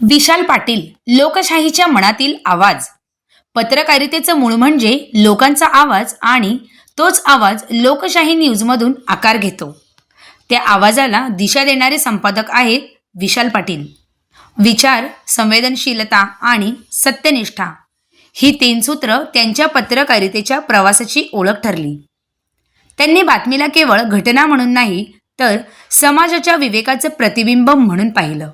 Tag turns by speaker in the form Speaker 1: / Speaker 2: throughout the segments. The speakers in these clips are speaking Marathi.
Speaker 1: विशाल पाटील लोकशाहीच्या मनातील आवाज. पत्रकारितेचं मूळ म्हणजे लोकांचा आवाज आणि तोच आवाज लोकशाही न्यूजमधून आकार घेतो. त्या आवाजाला दिशा देणारे संपादक आहेत विशाल पाटील. विचार संवेदनशीलता आणि सत्यनिष्ठा ही तीन सूत्र त्यांच्या पत्रकारितेच्या प्रवासाची ओळख ठरली. त्यांनी बातमीला केवळ घटना म्हणून नाही तर समाजाच्या विवेकाचं प्रतिबिंब म्हणून पाहिलं.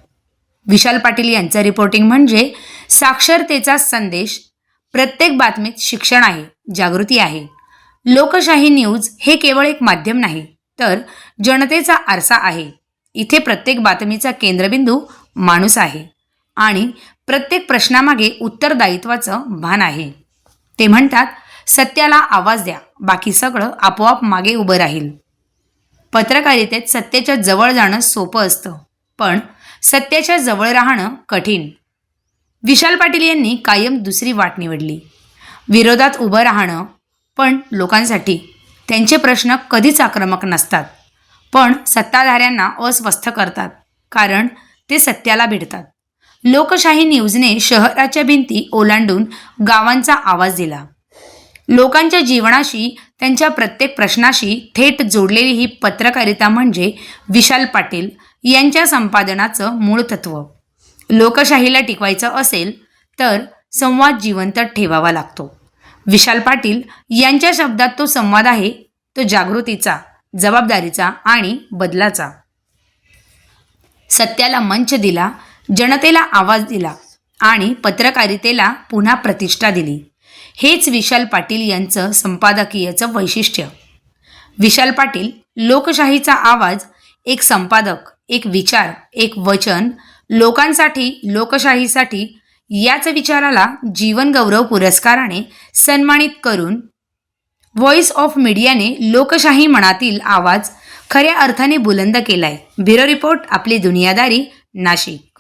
Speaker 1: विशाल पाटील यांचं रिपोर्टिंग म्हणजे साक्षरतेचा संदेश प्रत्येक बातमीत शिक्षण आहे जागृती आहे. लोकशाही न्यूज हे केवळ एक माध्यम नाही तर जनतेचा आरसा आहे. इथे प्रत्येक बातमीचा केंद्रबिंदू माणूस आहे आणि प्रत्येक प्रश्नामागे उत्तरदायित्वाचं भान आहे. ते म्हणतात सत्याला आवाज द्या बाकी सगळं आपोआप मागे उभं राहील. पत्रकारितेत सत्तेच्या जवळ जाणं सोपं असतं. पण सत्याच्या जवळ राहणं कठीण. विशाल पाटील यांनी कायम दुसरी वाट निवडली. विरोधात उभं राहणं पण लोकांसाठी त्यांचे प्रश्न कधीच आक्रमक नसतात. पण सत्ताधाऱ्यांना अस्वस्थ करतात कारण ते सत्याला भिडतात. लोकशाही न्यूजने शहराच्या भिंती ओलांडून गावांचा आवाज दिला. लोकांच्या जीवनाशी त्यांच्या प्रत्येक प्रश्नाशी थेट जोडलेली ही पत्रकारिता म्हणजे विशाल पाटील यांच्या संपादनाचं मूळ तत्व. लोकशाहीला टिकवायचं असेल तर संवाद जिवंत ठेवावा लागतो. विशाल पाटील यांच्या शब्दात तो संवाद आहे तो जागृतीचा जबाबदारीचा आणि बदलाचा. सत्याला मंच दिला जनतेला आवाज दिला आणि पत्रकारितेला पुन्हा प्रतिष्ठा दिली. हेच विशाल पाटील यांचं संपादकीयचं वैशिष्ट्य. विशाल पाटील लोकशाहीचा आवाज एक संपादक एक विचार एक वचन लोकांसाठी लोकशाहीसाठी याच विचाराला जीवनगौरव पुरस्काराने सन्मानित करून व्हॉइस ऑफ मीडियाने लोकशाही मनातील आवाज खऱ्या अर्थाने बुलंद केलाय. ब्युरो रिपोर्ट आपली दुनियादारी नाशिक.